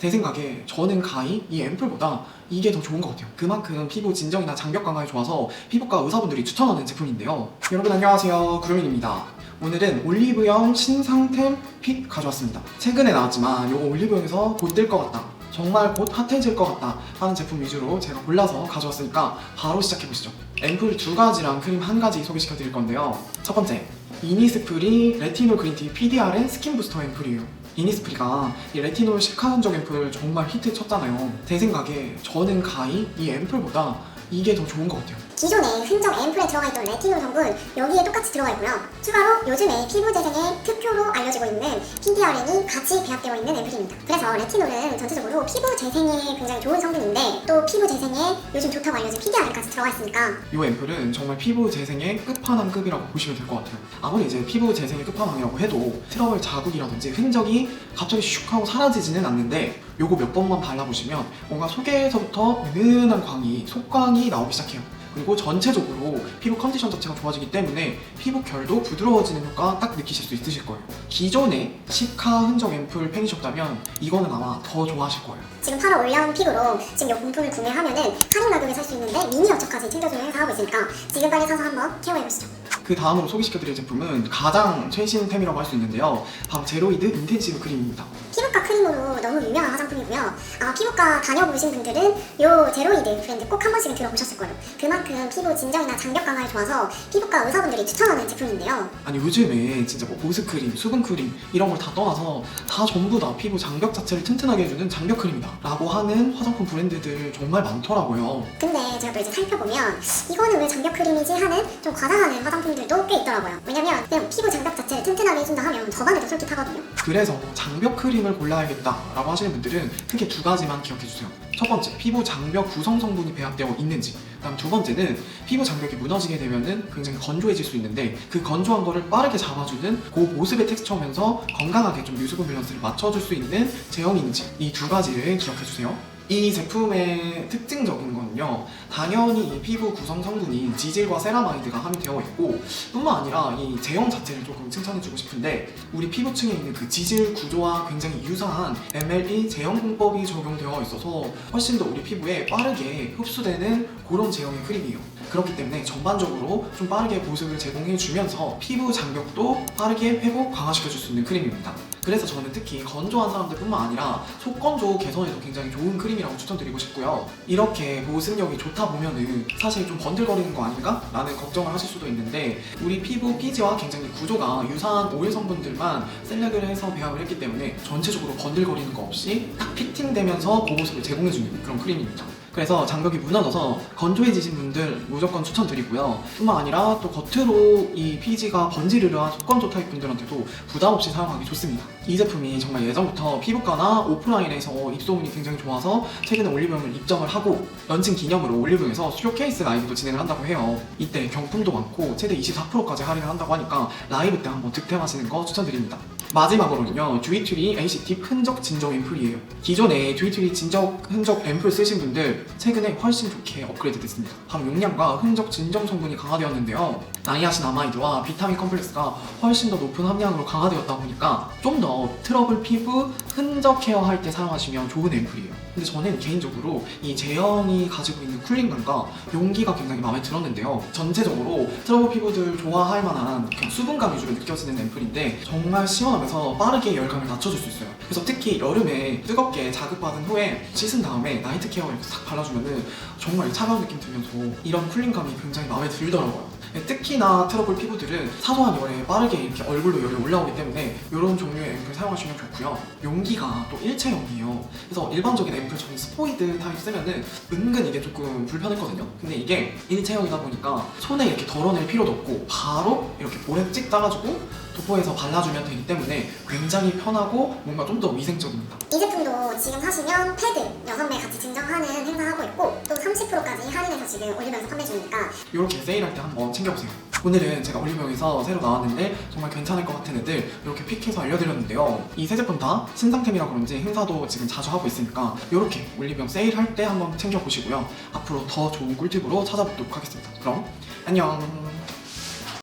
제 생각에 저는 가히 이 앰플보다 이게 더 좋은 것 같아요. 그만큼 피부 진정이나 장벽 강화에 좋아서 피부과 의사분들이 추천하는 제품인데요. 여러분 안녕하세요. 구름인입니다. 오늘은 올리브영 신상템 픽 가져왔습니다. 최근에 나왔지만 이거 올리브영에서 곧 뜰 것 같다. 정말 곧 핫해질 것 같다 하는 제품 위주로 제가 골라서 가져왔으니까 바로 시작해보시죠. 앰플 두 가지랑 크림 한 가지 소개시켜 드릴 건데요. 첫 번째, 이니스프리 레티놀 그린티 PDRN 스킨 부스터 앰플이에요. 이니스프리가 이 레티놀 시카흔적 앰플 정말 히트 쳤잖아요. 제 생각에 저는 가히 이 앰플보다 이게 더 좋은 것 같아요. 기존의 흔적 앰플에 들어가 있던 레티놀 성분 여기에 똑같이 들어가 있고요. 추가로 요즘에 피부 재생의 특효로 알려지고 있는 PDRN이 같이 배합되어 있는 앰플입니다. 그래서 레티놀은 전체적으로 피부 재생에 굉장히 좋은 성분인데 또 피부 재생에 요즘 좋다고 알려진 PDRN까지 들어가 있으니까 이 앰플은 정말 피부 재생의 끝판왕급이라고 보시면 될 것 같아요. 아무리 이제 피부 재생의 끝판왕이라고 해도 트러블 자국이라든지 흔적이 갑자기 슉 하고 사라지지는 않는데 요거 몇 번만 발라보시면 뭔가 속에서부터 은은한 광이, 속광이 나오기 시작해요. 그리고 전체적으로 피부 컨디션 자체가 좋아지기 때문에 피부 결도 부드러워지는 효과 딱 느끼실 수 있으실 거예요. 기존의 시카 흔적 앰플 팬이셨다면 이거는 아마 더 좋아하실 거예요. 지금 8월 올라온 픽으로 지금 이 공품을 구매하면은 할인 가격에 살 수 있는데 미니 어처까지 챙겨주는 행사 하고 있으니까 지금 빨리 사서 한번 케어해보시죠. 그 다음으로 소개시켜드릴 제품은 가장 최신템이라고 할 수 있는데요. 바로 제로이드 인텐시브 크림입니다. 피부과 크림으로 너무 유명한 화장품이고요. 아마 피부과 다녀보신 분들은 요 제로이드 브랜드 꼭 한 번씩은 들어보셨을 거예요. 그만큼 피부 진정이나 장벽 강화에 좋아서 피부과 의사분들이 추천하는 제품인데요. 아니 요즘에 진짜 뭐 보습 크림, 수분 크림 이런 걸 다 떠나서 다 전부 다 피부 장벽 자체를 튼튼하게 해주는 장벽 크림이다 라고 하는 화장품 브랜드들 정말 많더라고요. 근데 제가 또 이제 살펴보면 이거는 왜 장벽 크림이지 하는 좀 과장하는 화장품들도 꽤 있더라고요. 왜냐면 그냥 피부 장벽 자체를 튼튼하게 해준다 하면 저만 해도 솔깃하거든요. 그래서 장벽 크림 을 골라야겠다라고 하시는 분들은 크게 두 가지만 기억해 주세요. 첫 번째, 피부 장벽 구성 성분이 배합되어 있는지. 그다음 두 번째는 피부 장벽이 무너지게 되면은 굉장히 건조해질 수 있는데 그 건조한 거를 빠르게 잡아주는 그 보습의 텍스처면서 건강하게 좀 유수분 밸런스를 맞춰줄 수 있는 제형인지 이 두 가지를 기억해 주세요. 이 제품의 특징적인 건요. 당연히 이 피부 구성 성분이 지질과 세라마이드가 함유되어 있고 뿐만 아니라 이 제형 자체를 조금 칭찬해주고 싶은데 우리 피부층에 있는 그 지질 구조와 굉장히 유사한 MLE 제형 공법이 적용되어 있어서 훨씬 더 우리 피부에 빠르게 흡수되는 그런 제형의 크림이에요. 그렇기 때문에 전반적으로 좀 빠르게 보습을 제공해주면서 피부 장벽도 빠르게 회복 강화시켜줄 수 있는 크림입니다 그래서 저는 특히 건조한 사람들뿐만 아니라 속건조 개선에도 굉장히 좋은 크림이라고 추천드리고 싶고요. 이렇게 보습력이 좋다 보면은 사실 좀 번들거리는 거 아닌가? 라는 걱정을 하실 수도 있는데 우리 피부 피지와 굉장히 구조가 유사한 오일 성분들만 셀렉을 해서 배합을 했기 때문에 전체적으로 번들거리는 거 없이 딱 피팅되면서 고보습을 제공해주는 그런 크림입니다. 그래서 장벽이 무너져서 건조해지신 분들 무조건 추천드리고요. 뿐만 아니라 또 겉으로 이 피지가 번지르르한 속건조 타입 분들한테도 부담 없이 사용하기 좋습니다. 이 제품이 정말 예전부터 피부과나 오프라인에서 입소문이 굉장히 좋아서 최근에 올리브영을 입점을 하고 런칭 기념으로 올리브영에서 수요 케이스 라이브도 진행을 한다고 해요. 이때 경품도 많고 최대 24%까지 할인을 한다고 하니까 라이브 때 한번 득템하시는 거 추천드립니다. 마지막으로는요 듀이트리 ACT 흔적 진정 앰플이에요. 기존에 듀이트리 진적 흔적 앰플 쓰신 분들 최근에 훨씬 좋게 업그레이드 됐습니다. 바로 용량과 흔적 진정 성분이 강화되었는데요. 나이아신 아마이드와 비타민 컴플렉스가 훨씬 더 높은 함량으로 강화되었다 보니까 좀 더 트러블 피부 흔적 케어할 때 사용하시면 좋은 앰플이에요. 근데 저는 개인적으로 이 제형이 가지고 있는 쿨링감과 용기가 굉장히 마음에 들었는데요. 전체적으로 트러블 피부들 좋아할 만한 수분감 위주로 느껴지는 앰플인데 정말 시원 하면서 빠르게 열감을 낮춰줄 수 있어요 그래서 특히 여름에 뜨겁게 자극받은 후에 씻은 다음에 나이트 케어 이렇게 싹 발라주면은 정말 차가운 느낌 들면서 이런 쿨링감이 굉장히 마음에 들더라고요 특히나 트러블 피부들은 사소한 열에 빠르게 이렇게 얼굴로 열이 올라오기 때문에 이런 종류의 앰플 사용하시면 좋고요. 용기가 또 일체형이에요. 그래서 일반적인 앰플 저는 스포이드 타입 쓰면은 은근 이게 조금 불편했거든요. 근데 이게 일체형이다 보니까 손에 이렇게 덜어낼 필요도 없고 바로 이렇게 볼에 찍 따가지고 도포해서 발라주면 되기 때문에 굉장히 편하고 뭔가 좀 더 위생적입니다. 이 제품도 지금 사시면 패드 6매 같이 증정하는 행사하고 있고 또 30%까지 할인해서 지금 올리면서 판매 중이니까 이렇게 세일할 때 한번 챙겨보세요. 오늘은 제가 올리브영에서 새로 나왔는데 정말 괜찮을 것 같은 애들 이렇게 픽해서 알려드렸는데요. 이 세 제품 다 신상템이라 그런지 행사도 지금 자주 하고 있으니까 이렇게 올리브영 세일할 때 한번 챙겨보시고요. 앞으로 더 좋은 꿀팁으로 찾아뵙도록 하겠습니다. 그럼 안녕!